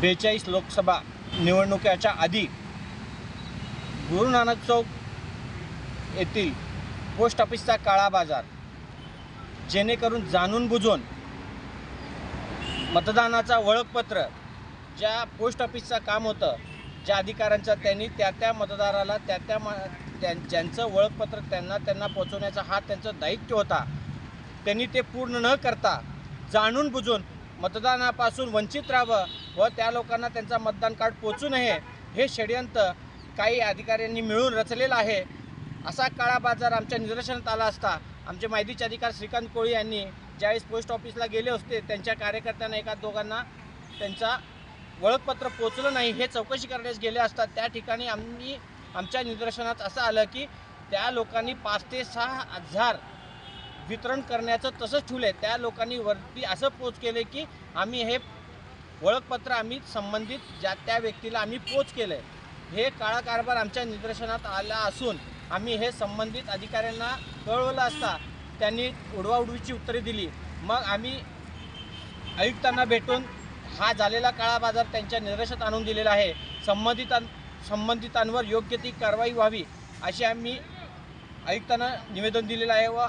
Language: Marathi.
बेचाळीस लोकसभा निवडणुकीच्या आधी गुरु नानक चौक येथील पोस्ट ऑफिसचा काळा बाजार जेणेकरून जाणून बुजून मतदानाचा ओळखपत्र ज्या पोस्ट ऑफिसचं काम होतं ज्या अधिकाऱ्यांचं त्यांनी त्या त्या मतदाराला त्या त्या म त्या ज्यांचं ओळखपत्र त्यांना त्यांना पोचवण्याचा हा त्यांचं दायित्व होता. त्यांनी ते पूर्ण न करता जाणून बुजून मतदानापासून वंचित राहावं व त्या लोकांना त्यांचा मतदान कार्ड पोचू नये हे षडयंत्र काही अधिकाऱ्यांनी मिळून रचलेलं आहे. असा काळा बाजार आमच्या निदर्शनात आला असता आमचे माहितीचे अधिकार श्रीकांत कोळी यांनी ज्यावेळेस पोस्ट ऑफिसला गेले होते त्यांच्या कार्यकर्त्यांना एका दोघांना त्यांचा ओळखपत्र पोचलं नाही हे चौकशी करण्यास गेले असतात त्या ठिकाणी आम्ही आमच्या निदर्शनात असं आलं की त्या लोकांनी पाच ते सहा हजार वितरण करण्याचं तसंच ठेवलं आहे त्या लोकांनी वरती असं पोच केले की आम्ही हे ओळखपत्र आम्ही संबंधित ज्या त्या व्यक्तीला आम्ही पोच केलं आहे हे काळा कारभार आमच्या निदर्शनात आला असून आम्ही हे संबंधित अधिकाऱ्यांना कळवलं असता त्यांनी उडवाउडवीची उत्तरे दिली. मग आम्ही आयुक्तांना भेटून हा झालेला काळा बाजार त्यांच्या निदर्शनात आणून दिलेला आहे. संबंधितां संबंधितांवर योग्य ती कारवाई व्हावी अशी आम्ही आयुक्तांना निवेदन दिलेलं आहे व